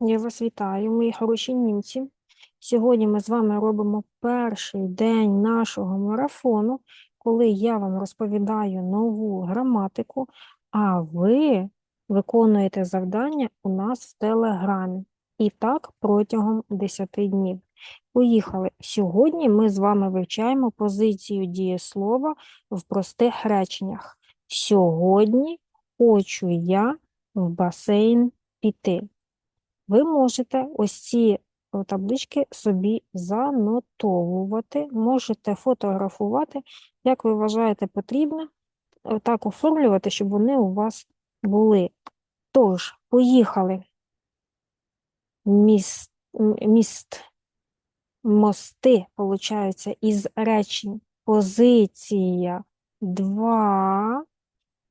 Я вас вітаю, мої хороші німці. Сьогодні ми з вами робимо перший день нашого марафону, коли я вам розповідаю нову граматику, а ви виконуєте завдання у нас в Телеграмі. І так протягом 10 днів. Поїхали. Сьогодні ми з вами вивчаємо позицію дієслова в простих реченнях. Сьогодні хочу я в басейн піти ви можете ось ці таблички собі занотовувати, можете фотографувати, як ви вважаєте потрібно, е, так оформлювати, щоб вони у вас були. Тож, поїхали. Міст, міст, мости, получаються, із речень. Позиція 2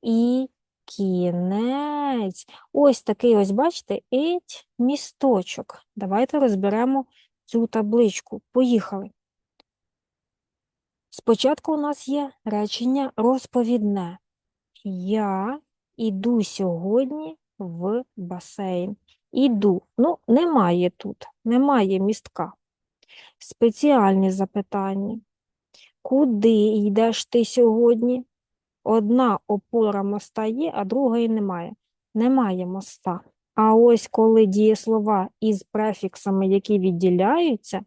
і кінець. Ось такий ось, бачите, іть місточок. Давайте розберемо цю табличку. Поїхали. Спочатку у нас є речення розповідне. Я іду сьогодні в басейн. Іду. Ну, немає тут, немає містка. Спеціальні запитання. Куди йдеш ти сьогодні? Одна опора моста є, а другої немає. Немає моста. А ось коли дієслова із префіксами, які відділяються,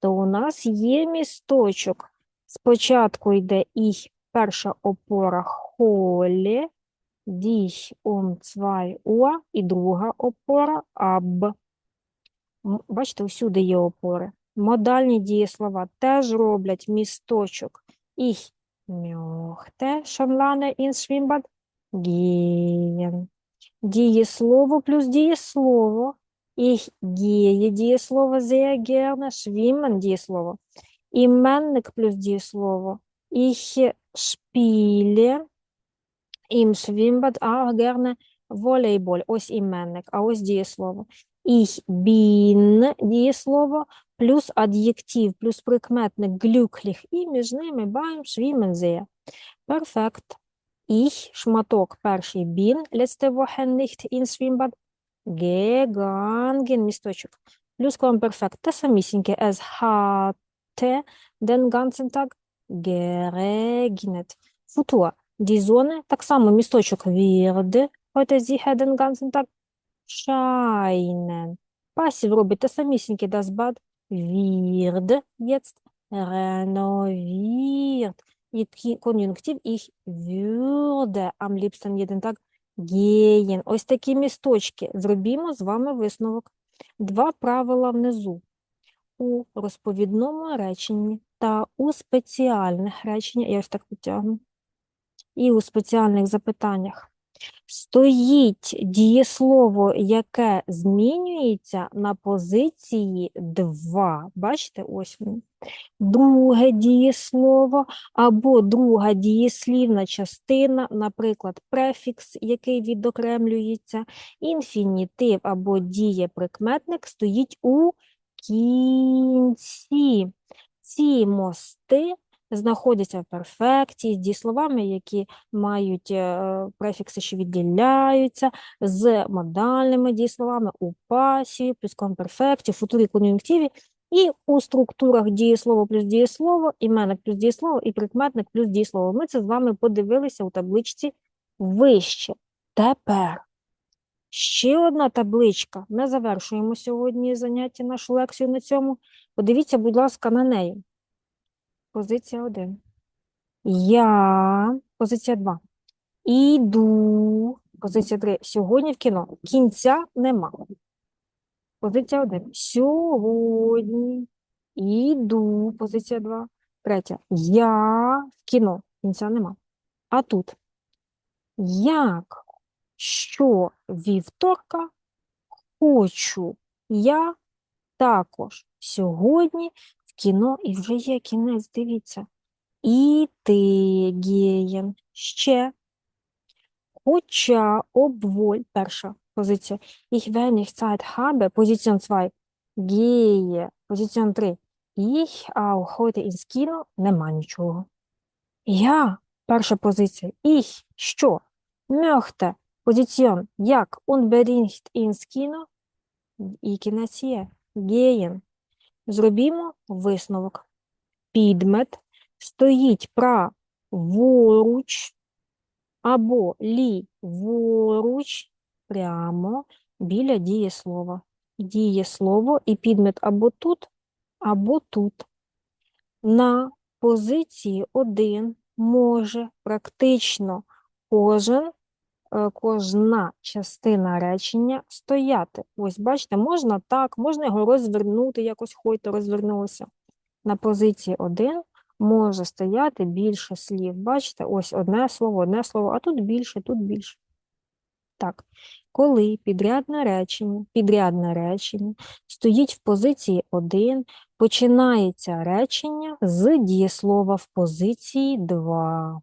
то у нас є місточок. Спочатку йде їх перша опора холе, діх ом цвай уа, і друга опора аб. Бачите, усюди є опори. Модальні дієслова теж роблять місточок. Їх lange ins Schwimmbad gehen. Дієслово плюс дієслово. Ich gehe дієслово sehr gerne, schwimmen дієслово. Іменник плюс дієслово. Ich spiele im Schwimmbad auch gerne Volleyball. Ось іменник, а ось дієслово. Ich bin дієслово плюс ад'єктив, плюс прикметник glücklich і між ними beim Schwimmen sehr. Перфект. Ich, шматок перший bin, letzte Woche nicht ins Schwimmbad gegangen, місточок. Плюс Perfekt, те самісіньке, es hatte den ganzen Tag geregnet. Futur, die Sonne, так само місточок wird heute sicher den ganzen Tag scheinen. Пасів робить те самісіньке, das Bad wird jetzt renoviert. І кон'юнктив ich würde am liebsten jeden Tag gehen. Ось такі місточки. Зробімо з вами висновок. Два правила внизу. У розповідному реченні та у спеціальних реченнях, я ось так підтягну, і у спеціальних запитаннях стоїть дієслово, яке змінюється на позиції 2. Бачите, ось він. Друге дієслово або друга дієслівна частина, наприклад, префікс, який відокремлюється, інфінітив або дієприкметник стоїть у кінці. Ці мости знаходяться в перфекті з дієсловами, які мають е, префікси, що відділяються, з модальними дієсловами у пасі, плюс комперфекті, футурі, кон'юнктиві, і у структурах дієслово плюс дієслово, іменник плюс дієслово і прикметник плюс дієслово. Ми це з вами подивилися у табличці вище. Тепер ще одна табличка. Ми завершуємо сьогодні заняття, нашу лекцію на цьому. Подивіться, будь ласка, на неї. Позиція 1. Я. Позиція 2. Іду. Позиція 3. Сьогодні в кіно. Кінця нема. Позиція 1. Сьогодні. Іду. Позиція 2. Третя. Я в кіно. Кінця нема. А тут. Як? Що вівторка хочу я також сьогодні кіно і вже є кінець, дивіться. І ти, геєн, ще. Хоча, обволь, перша позиція. Ich wenn ich Zeit habe, позиція 2. Gehe, позиція 3. Ich auch heute ins Kino, нема нічого. Я, перша позиція. Ich, що? Möchte, позиція, як unbedingt ins Kino, і кінець є. Геєн. Зробімо висновок. Підмет стоїть праворуч або ліворуч прямо біля дієслова. Дієслово і підмет або тут, або тут. На позиції 1 може практично кожен, кожна частина речення стояти. Ось, бачите, можна так, можна його розвернути, якось хойто розвернулося. На позиції 1 може стояти більше слів. Бачите, ось одне слово, одне слово, а тут більше, тут більше. Так, коли підрядне речення, підрядне речення стоїть в позиції 1, починається речення з дієслова в позиції 2.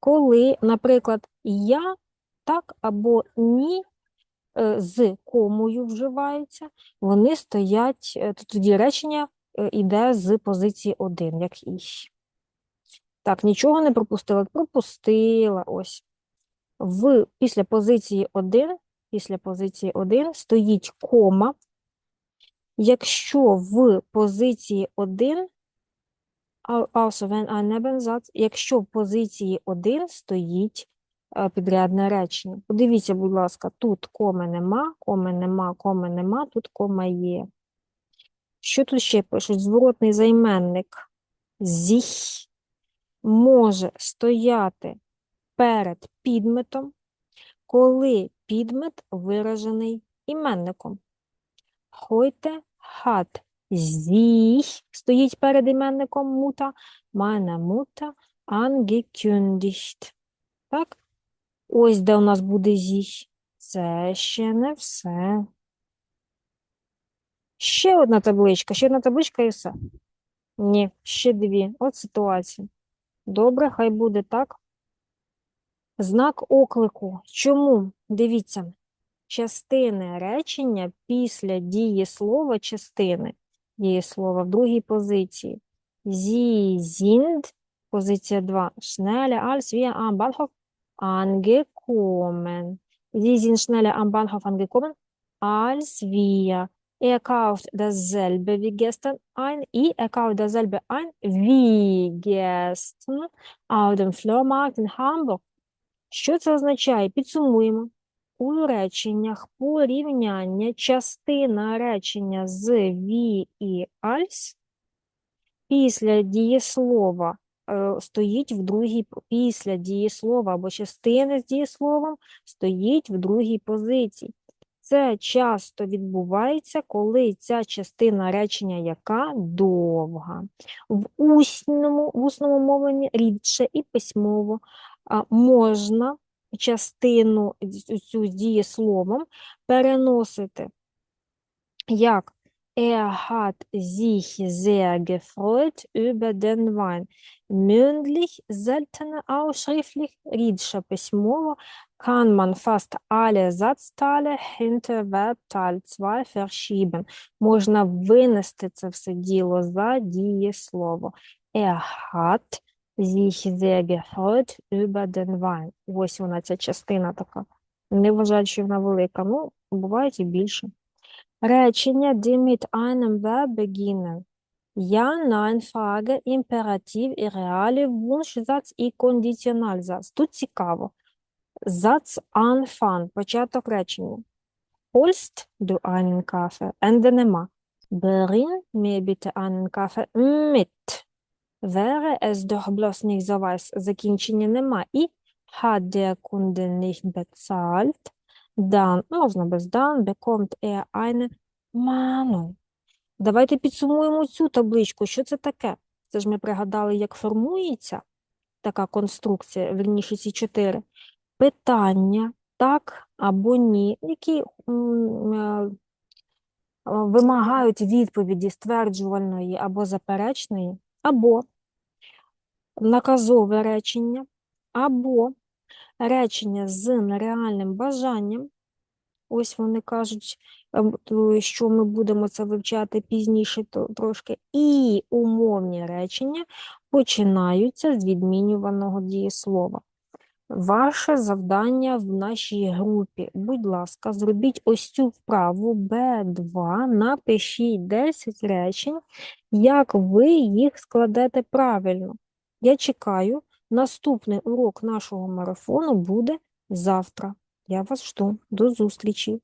Коли, наприклад, я так або ні е, з комою вживаються, вони стоять, е, тоді речення йде з позиції 1, як і. Так, нічого не пропустила, пропустила ось в, після позиції 1, після позиції 1 стоїть кома. Якщо в позиції 1, also when ein Nebensatz, якщо в позиції 1 стоїть е, підрядне речення. Подивіться, будь ласка, тут коми нема, коми нема, коми нема, тут кома є. Що тут ще пишуть? Зворотний займенник «sich» може стояти перед підметом, коли підмет виражений іменником. Heute hat sich стоїть перед іменником мута, meine Mutter angekündigt. Так? Ось де у нас буде sich. Це ще не все. Ще одна табличка, ще одна табличка і все. Ні, ще дві. От ситуація. Добре, хай буде так. Знак оклику. Чому? Дивіться, частини речення після дієслова частини. Дієслова в другій позиції. Sie sind, позиція 2. Schnelle als wir am Bahnhof angekommen. Sie sind schneller am Bahnhof angekommen als wir. Er kauft dasselbe wie gestern ein. I, er kauft dasselbe ein wie gestern auf dem Flohmarkt in Hamburg. Що це означає? Підсумуємо. У реченнях порівняння частина речення з «ві» і «альс» після дієслова е, стоїть в другій, після дієслова або частини з дієсловом стоїть в другій позиції. Це часто відбувається, коли ця частина речення яка довга. В усному, в усному мовленні рідше і письмово можна частину цю дієсловом переносити як Er hat sich sehr gefreut über den Wein. Mündlich, seltener auch schriftlich, рідше письмово, kann man fast alle Satzteile hinter Verbteil 2 verschieben. Можна винести це все діло за дієслово. Er hat sich sehr gefreut über den Wein. Ось вона, ця частина така. Не вважаю, що вона велика. Ну, бувають і більше. Речення, die mit einem Verb beginnen. Ja, Nein, Frage, Imperativ, Irreale, Wunschsatz і Конditionalsatz. Тут цікаво. Satz Anfang, початок речення. Holst du einen Kaffee? Ende нема. Bring mir bitte einen Kaffee mit. Wäre es doch bloß nicht so weiß, закінчення нема. І hat der Kunde nicht bezahlt, dann, можна без dann, bekommt er eine Mahnung. Давайте підсумуємо цю табличку. Що це таке? Це ж ми пригадали, як формується така конструкція, верніше ці чотири. Питання, так або ні, які вимагають відповіді стверджувальної або заперечної, або наказове речення, або речення з нереальним бажанням. Ось вони кажуть, ем, що ми будемо це вивчати пізніше трошки. І умовні речення починаються з відмінюваного дієслова. Ваше завдання в нашій групі. Будь ласка, зробіть ось цю вправу Б2, напишіть 10 речень, як ви їх складете правильно. Я чекаю. Наступний урок нашого марафону буде завтра. Я вас жду. До зустрічі!